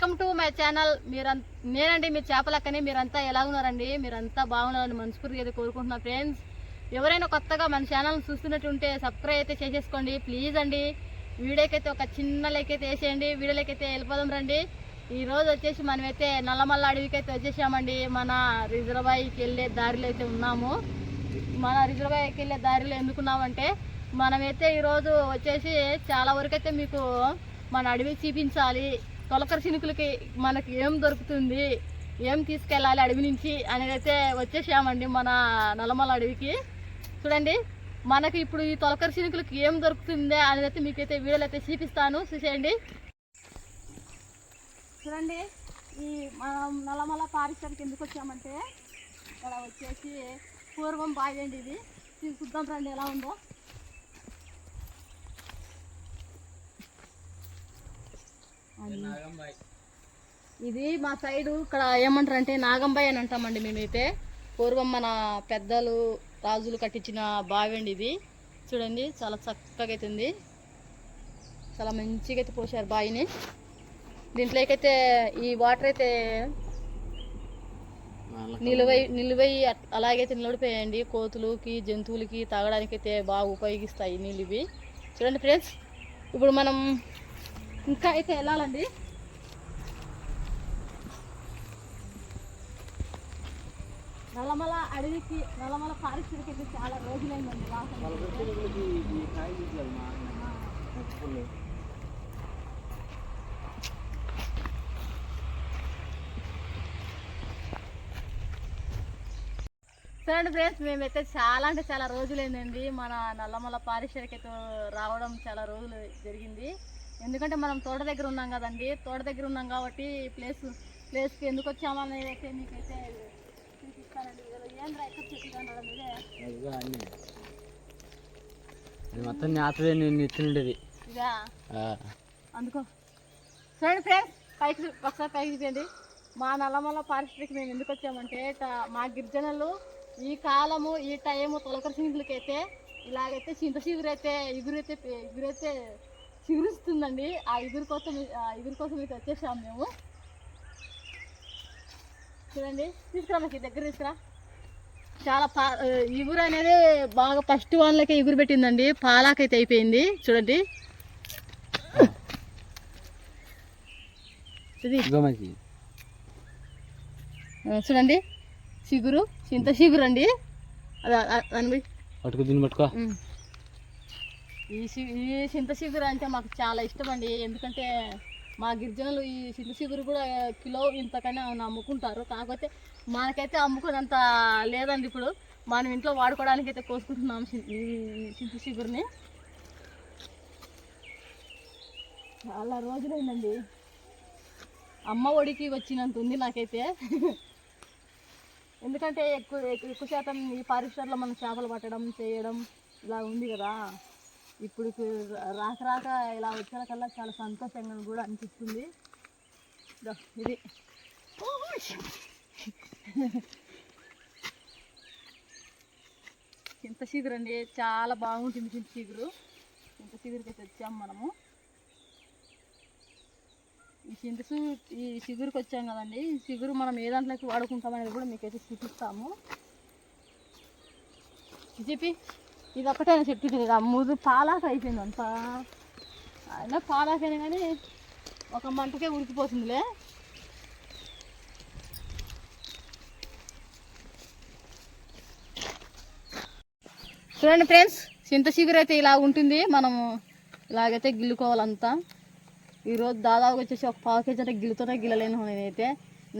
Welcome to my channel. మీరంత నేనండి మీ చేపలక్కని. మీరంతా ఎలా ఉన్నారండి? మీరంతా బాగున్నారని మనస్ఫూర్తిగా అయితే కోరుకుంటున్నా ఫ్రెండ్స్. ఎవరైనా కొత్తగా మన ఛానల్ చూస్తున్నట్టుంటే సబ్స్క్రైబ్ అయితే చేసేసుకోండి. ప్లీజ్ అండి. వీడియోకైతే ఒక చిన్న లైక్ అయితే వేసేయండి. వీడియోలోకి అయితే వెళ్ళిపోదాం రండి. ఈరోజు వచ్చేసి మనమైతే నల్లమల్ల అడవికి అయితే వచ్చేసామండి. మన రిజర్వాయికి వెళ్ళే దారిలో అయితే ఉన్నాము. మన రిజర్వాయికి వెళ్ళే దారిలో ఎందుకున్నామంటే మనమైతే ఈరోజు వచ్చేసి చాలా వరకు అయితే మీకు మన అడవి చూపించాలి. తొలకర చినుకులకి మనకి ఏం దొరుకుతుంది ఏం తీసుకెళ్ళాలి అడవి నుంచి అనేది వచ్చేసామండి మన నల్లమల అడవికి. చూడండి మనకి ఇప్పుడు ఈ తొలకర చినుకులకి ఏం దొరుకుతుంది అనేది మీకైతే వీడియోలు అయితే చూపిస్తాను. చూసేయండి. చూడండి ఈ మనం నల్లమల పారిశ్రామిక ఎందుకు వచ్చామంటే ఇక్కడ వచ్చేసి పూర్వం బావి అండి ఇది చూద్దాం రండి ఎలా ఉందో. ఇది మా సైడు ఇక్కడ ఏమంటారు అంటే నాగంబాయి అని అంటామండి మేమైతే. పూర్వం మన పెద్దలు రాజులు కట్టించిన బావి అండి ఇది. చూడండి చాలా చక్కగా అయితే ఉంది. చాలా మంచిగా అయితే పోసారు బావిని. దీంట్లోకైతే ఈ వాటర్ అయితే నిలువై నిలువై అలాగైతే నిలబడిపోయాయండి. కోతులకి జంతువులకి తాగడానికి అయితే బాగా ఉపయోగిస్తాయి నీళ్ళు ఇవి. చూడండి ఫ్రెండ్స్ ఇప్పుడు మనం ఇంకా అయితే వెళ్ళాలండి. నల్లమల అడవికి నల్లమల పారిశ్రమికి అయితే చాలా రోజులైందండి వాసన. చూడండి ఫ్రెండ్స్ మేమైతే చాలా అంటే చాలా రోజులైందండి. మన నల్లమల పారిశ్రామికతో రావడం చాలా రోజులు జరిగింది. ఎందుకంటే మనం తోట దగ్గర ఉన్నాం కదండి. తోట దగ్గర ఉన్నాం కాబట్టి ప్లేస్ ప్లేస్కి ఎందుకు వచ్చామనేది అయితే మీకైతే చూపిస్తానండి. ఏం ఇదే అదిగో అన్నీ. అది మొత్తం నేతదే నేను ఎత్తినుండేది ఇదా? అందుకో. చూడండి ఫ్రెండ్స్ పైకి ఒకసారి మా నల్లమల్ల పారిశ్రామిక మేము ఎందుకు వచ్చామంటే మా గిరిజనులు ఈ కాలము ఈ టైము తొలకర సింగులకైతే ఇలాగైతే చింత చిగురైతే ఎగురైతే ఎగురైతే చిగురిస్తుందండి. ఆ ఎగురు కోసం ఆ ఎగురు కోసం అయితే వచ్చేసాం మేము. చూడండి తీసుకురా మాకు దగ్గర తీసుకురా. చాలా పా ఇగురు అనేది బాగా ఫస్ట్ వాళ్ళకి ఎగురు పెట్టిందండి. పాలాకైతే అయిపోయింది. చూడండి. చూడండి. చిగురు చింత చిగురు అండి అది. పట్టుకు దీన్ని పట్టుకో. ఈ ఈ చింత చిగురు అంటే మాకు చాలా ఇష్టం అండి ఎందుకంటే మా గిరిజనులు ఈ చింత చిగురు కూడా కిలో ఇంతకనే అమ్ముకుంటారు. కాకపోతే మనకైతే అమ్ముకున్నంత లేదండి ఇప్పుడు. మనం ఇంట్లో వాడుకోవడానికి అయితే కోసుకుంటున్నాం ఈ చింత చిగురుని. చాలా రోజులైందండి. అమ్మ ఒడికి వచ్చినంత ఉంది నాకైతే. ఎందుకంటే ఎక్కువ ఎక్కువ శాతం ఈ పారిశ్రమలో మనం చేపలు పట్టడం చేయడం ఇలా ఉంది కదా. ఇప్పుడు రాక రాక ఇలా వచ్చాకల్లా చాలా సంతోషంగా కూడా అనిపిస్తుంది. ఇది చింత చిగురు అండి చాలా బాగుంటుంది చింత చిగురు చింత చిగురికి వచ్చాము మనము. ఈ చింతసు ఈ చిగురుకి వచ్చాం కదండి. ఈ చిగురు మనం ఏ దాంట్లోకి వాడుకుంటామనేది కూడా మీకైతే చూపిస్తాము. చెప్పి ఇది ఒక్కటే చెట్టు ఇది ముందు ముదు పాలాక అయిపోయింది అంతా అయినా పాలాకైనా కానీ ఒక మంటకే ఉడికిపోతుందిలే. చూడండి ఫ్రెండ్స్ చింత చిగురు అయితే ఇలా ఉంటుంది. మనము ఇలాగైతే గిల్లుకోవాలంతా. ఈరోజు దాదాపు వచ్చేసి ఒక పావు కేజీ అంటే గిల్లుతోనే గిల్లలేను నేనైతే.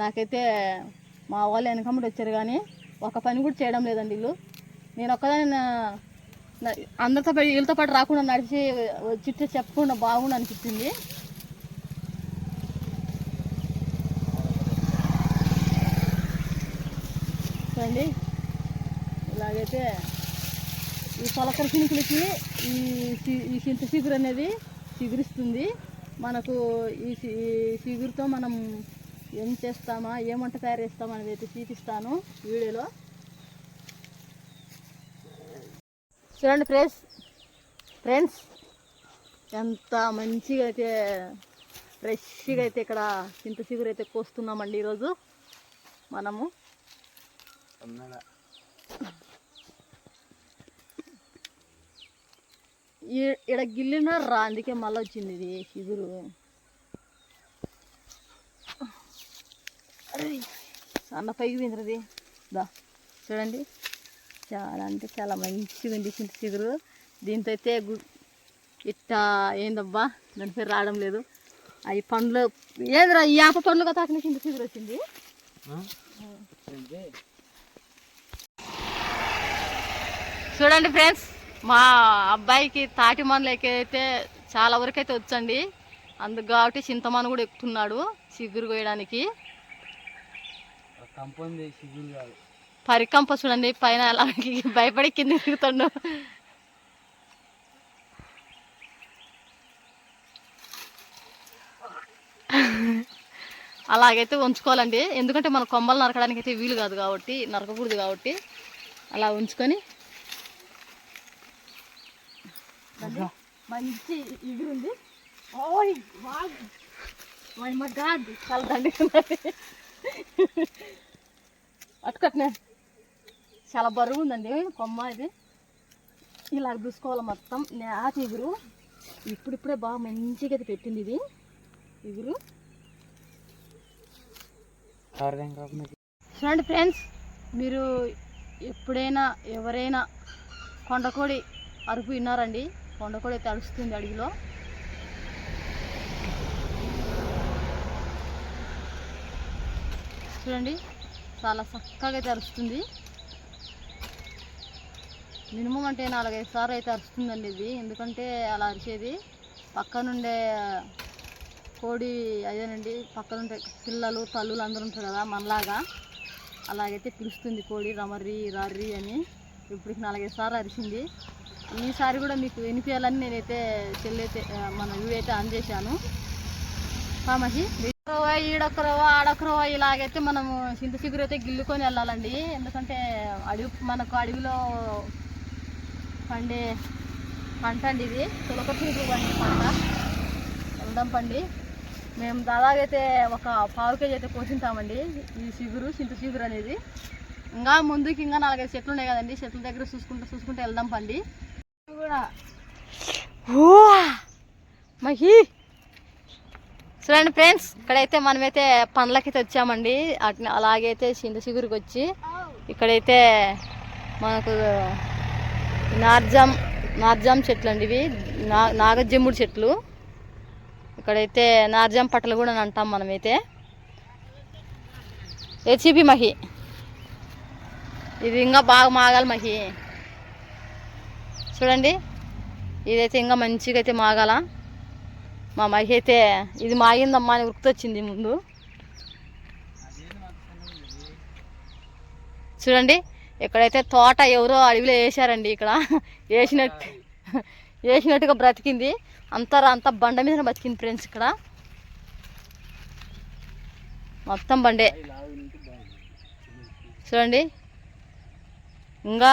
నాకైతే మా వాళ్ళు వెనకమ్మటి వచ్చారు కానీ ఒక పని కూడా చేయడం లేదండి వీళ్ళు. నేను ఒక్కదాన్ని అందరితో పాటు వీళ్ళతో పాటు రాకుండా నడిచి చిట్టే చెప్పకుండా బాగుండు అనిపించింది చూడండి. ఇలాగైతే ఈ పొలకర చినుకులకి ఈ ఈ చింత చిగురు అనేది చిగురిస్తుంది. మనకు ఈ ఈ చిగురుతో మనం ఏం చేస్తామా ఏ తయారు చేస్తామా అనేది అయితే చూపిస్తాను వీడియోలో. చూడండి ఫ్రెండ్స్. ఫ్రెండ్స్ ఎంత మంచిగా అయితే ఫ్రెష్గా అయితే ఇక్కడ చింత చిగురు అయితే కోస్తున్నామండి ఈరోజు మనము. ఇక్కడ గిల్లిన రా అందుకే మళ్ళీ వచ్చింది ఇది చిగురు. అరే, సన్న పైకి పోయింది దా చూడండి. చాలా అంటే చాలా మంచిగా ఉంది చింత చిగురు. దీంతో అయితే గు- ఇట్టా ఏందబ్బా దాని పేరు రావడం లేదు. అవి పండ్లు ఏందిరా ఈ ఆప పండ్లు తాకిన చింత చిగురు వచ్చింది. చూడండి ఫ్రెండ్స్ మా అబ్బాయికి తాటి అయితే చాలా వరకు అయితే వచ్చండి. అందుకు కాబట్టి చింతమను కూడా ఎక్కుతున్నాడు చిగురు కోయడానికి. కంపౌండ్ సిగ్గులు కాదు. పరికంప చూడండి పైన అలా భయపడి కింద దిగుతాడు అలాగైతే ఉంచుకోవాలండి. ఎందుకంటే మన కొమ్మలు నరకడానికి అయితే వీలు కాదు కాబట్టి నరకకూడదు కాబట్టి అలా ఉంచుకొని మంచి ఇగురుంది. ఓయ్ మై మై చాలా చాలా బరువు ఉందండి కొమ్మ ఇది. ఇలా చూసుకోవాలి మొత్తం. నేత ఇగురు. ఇప్పుడిప్పుడే బాగా మంచిగా అయితే పెట్టింది ఇది. ఇగురు. చూడండి ఫ్రెండ్స్ మీరు ఎప్పుడైనా ఎవరైనా కొండకోడి అరుపు విన్నారండి? కొండకోడి అయితే అరుస్తుంది అడవిలో. చూడండి చాలా చక్కగా అయితే అరుస్తుంది. మినిమం అంటే నాలుగైదు సార్లు అయితే అరుస్తుందండి ఇది. ఎందుకంటే అలా అరిచేది. పక్కనుండే కోడి అదేనండి పక్కనుండే పిల్లలు తల్లులు అందరూ ఉంటారు కదా మనలాగా. అలాగైతే పిలుస్తుంది కోడి రమర్రి రర్రి అని. ఇప్పటికి నాలుగైదు సార్లు అరిచింది. ఈసారి కూడా మీకు వినిపించాలని నేనైతే చెల్లైతే మన వ్యూ అయితే ఆన్ చేశాను. కామహి రవ్వ ఈడొక రవ్వ ఆడొక రవ్వ ఇలాగైతే మనము చింత చిగురు అయితే గిల్లుకొని వెళ్ళాలండి. ఎందుకంటే అడవి మనకు అడవిలో పండే పంట అండి ఇది. తులక చిగురు పండే పంట. వెళ్దాం పండి. మేము దాదాపు ఒక పావు కేజీ అయితే కోసింటామండి. ఈ చిగురు చింత చిగురు అనేది. ఇంకా ముందుకి ఇంకా నాలుగైదు చెట్లు ఉన్నాయి కదండి. చెట్ల దగ్గర చూసుకుంటూ చూసుకుంటూ వెళ్దాం పండి. కూడా మహి! చూడండి ఫ్రెండ్స్ ఇక్కడైతే మనమైతే పండ్లకైతే వచ్చామండి. అట్నే అలాగైతే చింత చిగురికి వచ్చి ఇక్కడైతే మనకు నార్జామ్ నార్జామ్ చెట్లు అండి ఇవి. నా నాగజమ్ముడు చెట్లు. ఇక్కడైతే నార్జాం పట్టలు కూడా అని అంటాం మనమైతే. ఏచిపి మహి. ఇది ఇంకా బాగా మాగాలి మహి. చూడండి. ఇదైతే ఇంకా మంచిగా అయితే మాగాల. మా మహి అయితే ఇది మాగిందమ్మా అని ఉరుకుతొచ్చింది ముందు. చూడండి. ఇక్కడైతే తోట ఎవరో అడవిలో వేసారండి ఇక్కడ. వేసినట్టు వేసినట్టుగా బ్రతికింది. అంతా అంతా బండ మీద బతికింది ఫ్రెండ్స్ ఇక్కడ. మొత్తం బండే. చూడండి. ఇంకా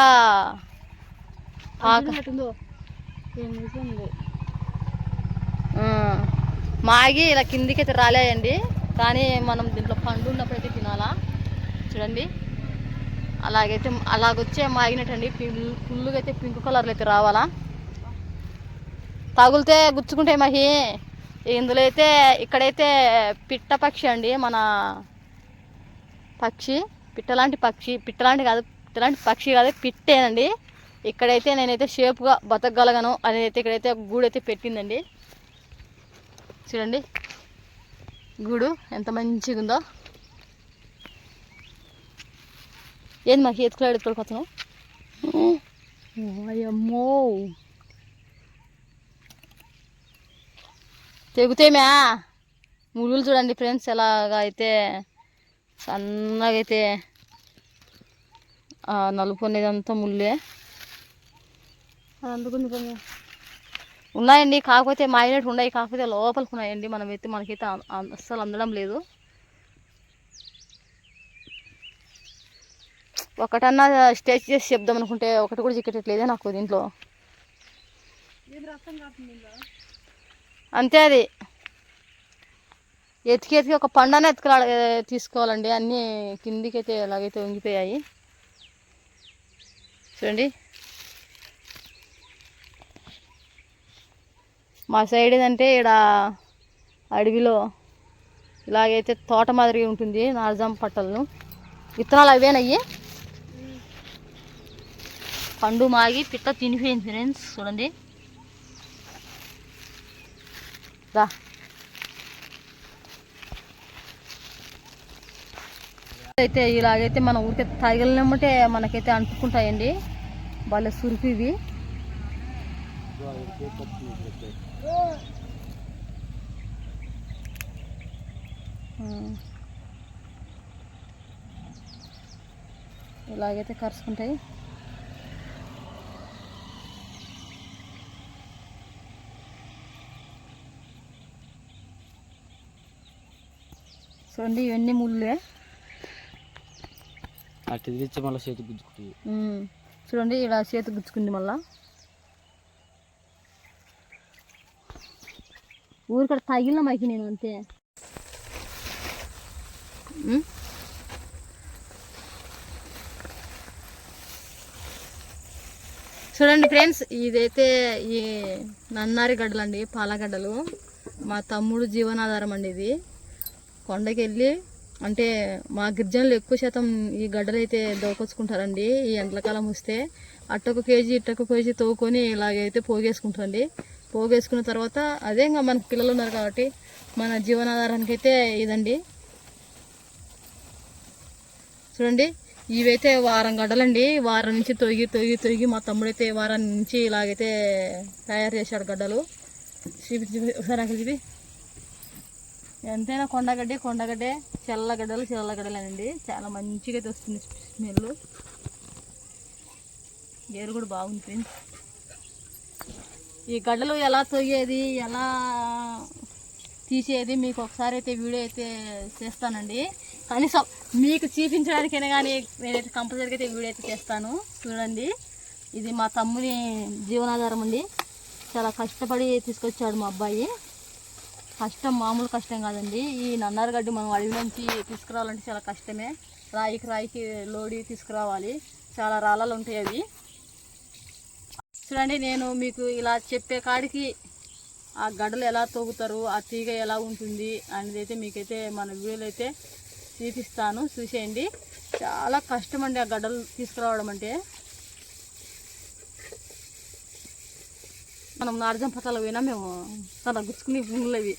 మాగి ఇలా కిందికి అయితే రాలేయండి కానీ మనం దీంట్లో పండు ఉన్నప్పుడైతే తినాలా? చూడండి. అలాగైతే అలాగొచ్చే మాగినట్టండి. ఫుల్ ఫుల్గా అయితే పింక్ కలర్లో అయితే రావాలా. తగులితే గుచ్చుకుంటే మహి. ఇందులో అయితే ఇక్కడైతే పిట్ట పక్షి అండి మన పక్షి. పిట్టలాంటి పక్షి పిట్టలాంటి కాదు పిట్టలాంటి పక్షి కాదు పిట్టేనండి. ఇక్కడైతే నేనైతే షేప్గా బతకగలగను అనేది ఇక్కడైతే గూడైతే పెట్టిందండి. చూడండి. గూడు ఎంత మంచిగా ఉందో ఏంది మాకు ఎత్తుకులాడు ఎత్తుకోకపోతున్నావు అమ్మో తెగుతేమా ముళ్ళు చూడండి ఫ్రెండ్స్ ఎలాగా అయితే సన్నగా అయితే నలుపు అనేది అంతా ముళ్ళే అందుకుంది ఉన్నాయండి కాకపోతే మాయినట్టు ఉన్నాయి కాకపోతే లోపలికి ఉన్నాయండి మనమైతే మనకైతే అ- అ- అస్సలు అందడం లేదు ఒకటన్నా స్టేజ్ చేసి చెప్దాం అనుకుంటే ఒకటి కూడా చిక్కట్లేదే నాకు దీంట్లో. అంతే అది. ఎతికి ఎతికి ఒక పండనే ఎత్తుకురా తీసుకోవాలండి. అన్నీ కిందికైతే ఎలాగైతే వంగిపోయాయి. చూడండి. మా సైడ్ ఏదంటే ఇక్కడ అడవిలో ఇలాగైతే తోట మాదిరి ఉంటుంది నార్జాం పట్టలను విత్తనాలు అవేనయ్యి. పండు మాగి పిట్ట తినిపోయింది ఫ్రెండ్స్ చూడండి. రా అయితే ఇలాగైతే మన ఊరికే తగిలినమ్మటే మనకైతే అంటుకుంటాయండి వాళ్ళ సురుకు ఇవి. ఇలాగైతే కరుచుకుంటాయి చూడండి ఇవన్నీ ముళ్ళే. అటు తెచ్చి మళ్ళీ చేతి. చూడండి ఇలా చేతి గుచ్చుకుంది మళ్ళా. ఊరికడ తగిలిన మైకి నేను అంతే. చూడండి ఫ్రెండ్స్ ఇదైతే ఈ నన్నారి గడ్డలండి పాలగడ్డలు. మా తమ్ముడు జీవనాధారం అండి ఇది. కొండకి వెళ్ళి అంటే మా గిరిజనులు ఎక్కువ శాతం ఈ గడ్డలు అయితే దోకొచ్చుకుంటారండి ఈ ఎండలకాలం వస్తే. అట్టొక కేజీ ఇట్టొక కేజీ తవ్వుకొని ఇలాగైతే పోగేసుకుంటారండి. పోగేసుకున్న తర్వాత అదే ఇంకా మన పిల్లలు ఉన్నారు కాబట్టి మన జీవనాధారానికి అయితే ఇదండి. చూడండి ఇవైతే వారం గడ్డలండి. వారం నుంచి తొగి తొగి తొగి మా తమ్ముడైతే వారం నుంచి ఇలాగైతే తయారు చేశాడు గడ్డలు. చూపించి ఒకసారి అక్కడ చూపి. ఎంతైనా కొండగడ్డే కొండగడ్డే చల్లగడ్డలు చల్లగడ్డలేనండి. చాలా మంచిగా అయితే వస్తుంది స్మెల్. గేరు కూడా బాగుంది ఫ్రెండ్స్. ఈ గడ్డలు ఎలా తొయ్యేది ఎలా తీసేది మీకు ఒకసారి అయితే వీడియో అయితే చేస్తానండి. కనీసం మీకు చూపించడానికైనా కానీ నేనైతే కంపల్సరీగా అయితే వీడియో అయితే చేస్తాను. చూడండి. ఇది మా తమ్ముని జీవనాధారం అండి. చాలా కష్టపడి తీసుకొచ్చాడు మా అబ్బాయి. కష్టం మామూలు కష్టం కాదండి. ఈ నన్నారగడ్డి మనం అడవి నుంచి తీసుకురావాలంటే చాలా కష్టమే. రాయికి రాయికి లోడి తీసుకురావాలి. చాలా రాళ్ళలు ఉంటాయి అవి. చూడండి నేను మీకు ఇలా చెప్పే కాడికి ఆ గడ్డలు ఎలా తోగుతారు ఆ తీగ ఎలా ఉంటుంది అనేది అయితే మీకైతే మన వీడియోలో అయితే చూపిస్తాను. చూసేయండి. చాలా కష్టం అండి ఆ గడ్డలు తీసుకురావడం అంటే. మనం నార్జం పట్టాలు పోయినా మేము తన గుచ్చుకుని పువ్వులు అవి